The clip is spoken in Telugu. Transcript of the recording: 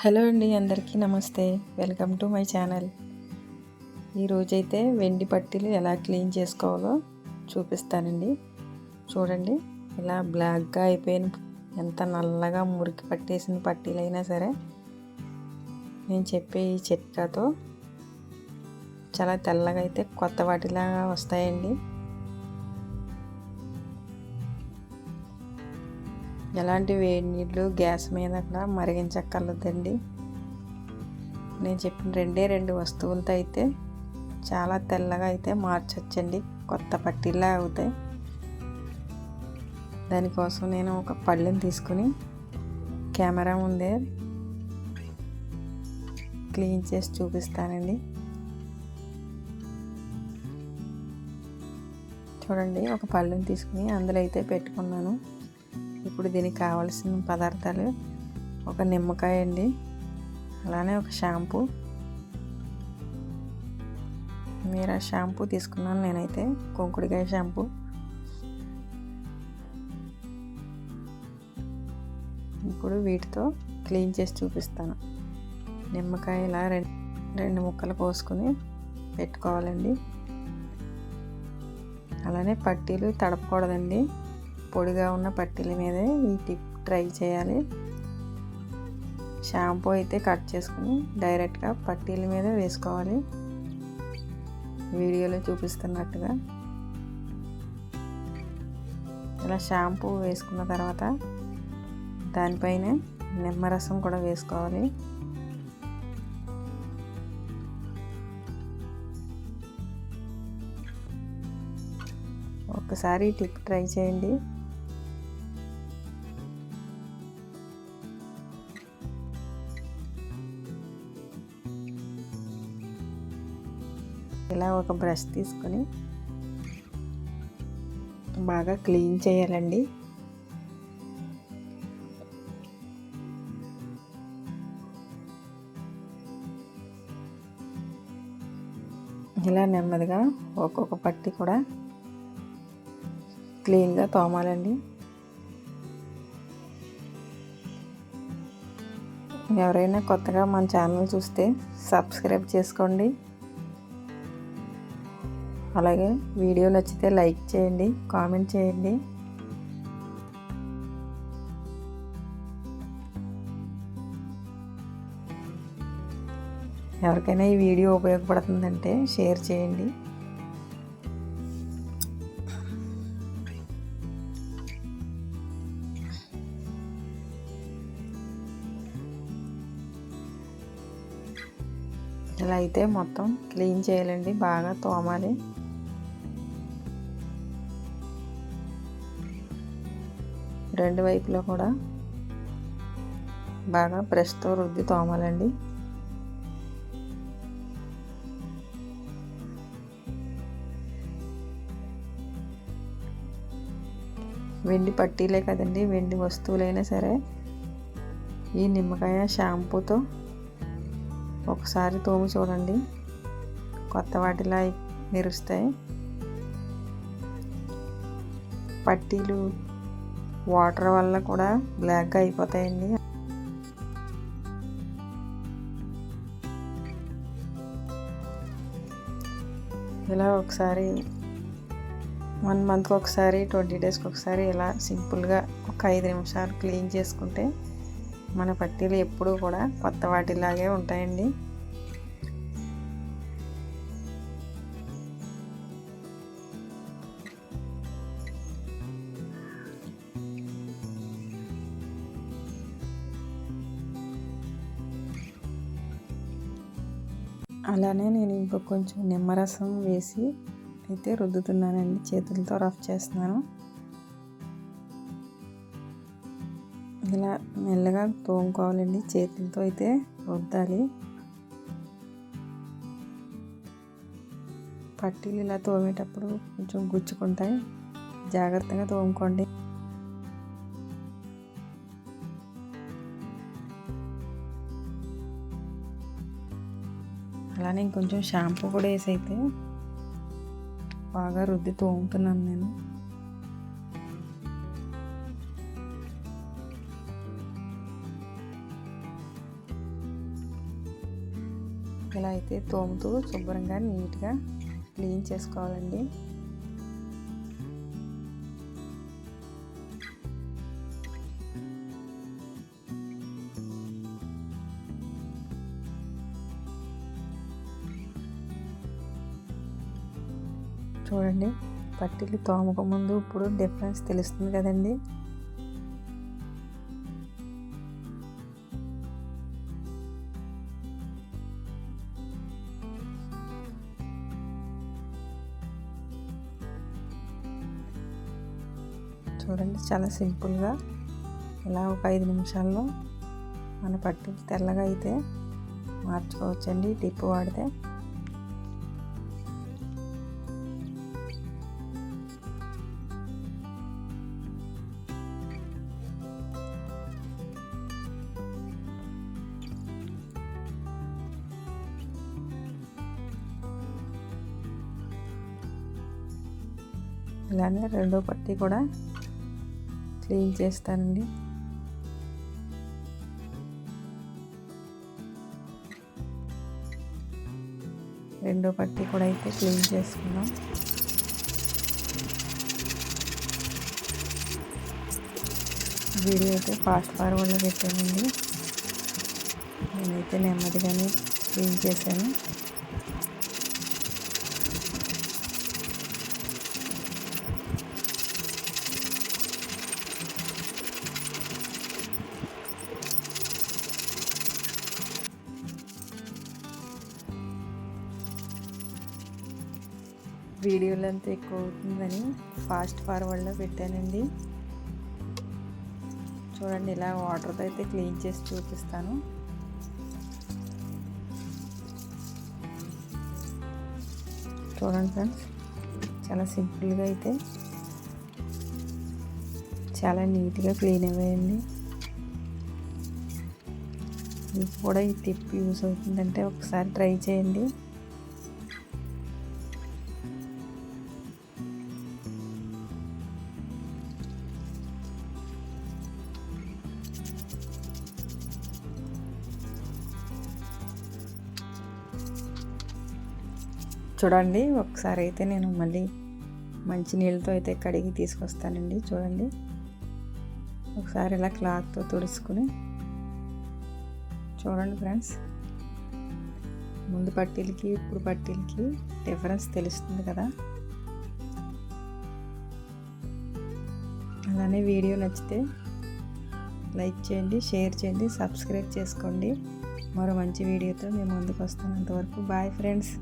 హలో అండి అందరికీ నమస్తే. Welcome to my channel. ఈరోజైతే వెండి పట్టీలు ఎలా క్లీన్ చేసుకోవాలో చూపిస్తానండి. చూడండి ఇలా బ్లాక్గా అయిపోయిన ఎంత నల్లగా మురికి పట్టేసిన పట్టీలైనా సరే నేను చెప్పే ఈ చిట్కాతో చాలా తెల్లగా అయితే కొత్త వాటిలాగా వస్తాయండి. ఎలాంటి వేడి నీళ్ళు గ్యాస్ మీద కూడా మరిగించక్కర్లేదండి. నేను చెప్పిన రెండే రెండు వస్తువులతో అయితే చాలా తెల్లగా అయితే మార్చొచ్చండి. కొత్త పట్టీలా అవుతాయి. దానికోసం నేను ఒక పళ్ళెని తీసుకుని కెమెరా ముందే క్లీన్ చేసి చూపిస్తానండి. చూడండి ఒక పళ్ళెని తీసుకుని అందులో అయితే పెట్టుకున్నాను. ఇప్పుడు దీనికి కావాల్సిన పదార్థాలు ఒక నిమ్మకాయ అండి అలానే ఒక షాంపూ. మీరు ఆ షాంపూ తీసుకున్నాను నేనైతే కుంకుడికాయ షాంపూ. ఇప్పుడు వీటితో క్లీన్ చేసి చూపిస్తాను. నిమ్మకాయ ఇలా రెండు రెండు ముక్కలు కోసుకుని పెట్టుకోవాలండి. అలానే పట్టీలు తడపకూడదండి. పొడిగా ఉన్న పట్టీల మీదే ఈ టిప్ ట్రై చేయాలి. షాంపూ అయితే కట్ చేసుకుని డైరెక్ట్గా పట్టీల మీద వేసుకోవాలి. వీడియోలో చూపిస్తున్నట్టుగా. ఇలా షాంపూ వేసుకున్న తర్వాత దానిపైన నిమ్మరసం కూడా వేసుకోవాలి. ఒక్కసారి టిప్ ట్రై చేయండి. ఇలా ఒక బ్రష్ తీసుకొని బాగా క్లీన్ చేయాలండి. ఇలా నెమ్మదిగా ఒక్కొక్క పట్టి కూడా క్లీన్గా తోమాలండి. ఎవరైనా కొత్తగా మన ఛానల్ చూస్తే సబ్స్క్రైబ్ చేసుకోండి. అలాగే వీడియో నచ్చితే లైక్ చేయండి కామెంట్ చేయండి. ఎవరికైనా ఈ వీడియో ఉపయోగపడుతుందంటే షేర్ చేయండి. ఇలా అయితే మొత్తం క్లీన్ చేయాలండి బాగా తోమాలి. రెండు వైపులో కూడా బాగా బ్రష్తో రుద్ది తోమాలండి. వెండి పట్టీలే కదండి వెండి వస్తువులైనా సరే ఈ నిమ్మకాయ షాంపూతో ఒకసారి తోమి చూడండి. కొత్త వాటిలా మెరుస్తాయి. పట్టీలు వాటర్ వల్ల కూడా బ్లాక్గా అయిపోతాయండి. ఇలా ఒకసారి వన్ మంత్కి ఒకసారి ట్వంటీ డేస్కి ఒకసారి ఇలా సింపుల్గా ఒక ఐదు నిమిషాలు క్లీన్ చేసుకుంటే మన పట్టీలు ఎప్పుడూ కూడా కొత్త వాటిలాగే ఉంటాయండి. అలానే నేను ఇంకో కొంచెం నిమ్మరసం వేసి అయితే రుద్దుతున్నానండి. చేతులతో రఫ్ చేస్తున్నాను. ఇలా మెల్లగా తోముకోవాలండి. చేతులతో అయితే రుద్దాలి. పట్టీలు ఇలా తోమేటప్పుడు కొంచెం గుచ్చుకుంటాయి. జాగ్రత్తగా తోముకోండి. అలానే ఇంకొంచెం షాంపూ కూడా వేసి అయితే బాగా రుద్ది తోముతున్నాను నేను. ఇలా అయితే తోముతూ శుభ్రంగా నీట్గా క్లీన్ చేసుకోవాలండి. చూడండి. పట్టీలు తోమక ముందు ఇప్పుడు డిఫరెన్స్ తెలుస్తుంది కదండి. చూడండి చాలా సింపుల్గా ఇలా ఒక ఐదు నిమిషాల్లో మన పట్టీలు తెల్లగా అయితే మార్చుకోవచ్చండి. టిప్పు వాడితే ఇలానే రెండో పట్టి కూడా క్లీన్ చేస్తానండి. రెండో పట్టి కూడా అయితే క్లీన్ చేసుకున్నాం వీడియో అయితే ఫాస్ట్ ఫార్వర్డ్లో పెట్టానండి. నేనైతే నెమ్మదిగానే క్లీన్ చేశాను. వీడియోలు అంతా ఎక్కువ అవుతుందని ఫాస్ట్ ఫార్వర్డ్లో పెట్టానండి. చూడండి ఇలా వాటర్తో అయితే క్లీన్ చేసి చూపిస్తాను. చూడండి ఫ్రెండ్స్ చాలా సింపుల్గా అయితే చాలా నీట్గా క్లీన్ అయ్యాయండి. మీకు కూడా ఈ టిప్ యూస్ అవుతుందంటే ఒకసారి ట్రై చేయండి. చూడండి ఒకసారి అయితే నేను మళ్ళీ మంచి నీళ్ళతో అయితే కడిగి తీసుకొస్తానండి చూడండి. ఒకసారి ఇలా క్లాత్తో తుడుచుకుని చూడండి ఫ్రెండ్స్. ముందు పట్టీలకి ఇప్పుడు పట్టీలకి డిఫరెన్స్ తెలుస్తుంది కదా. అలానే వీడియో నచ్చితే లైక్ చేయండి షేర్ చేయండి సబ్స్క్రైబ్ చేసుకోండి. మరో మంచి వీడియోతో మేము ముందుకు వస్తాను. అంతవరకు బాయ్ ఫ్రెండ్స్.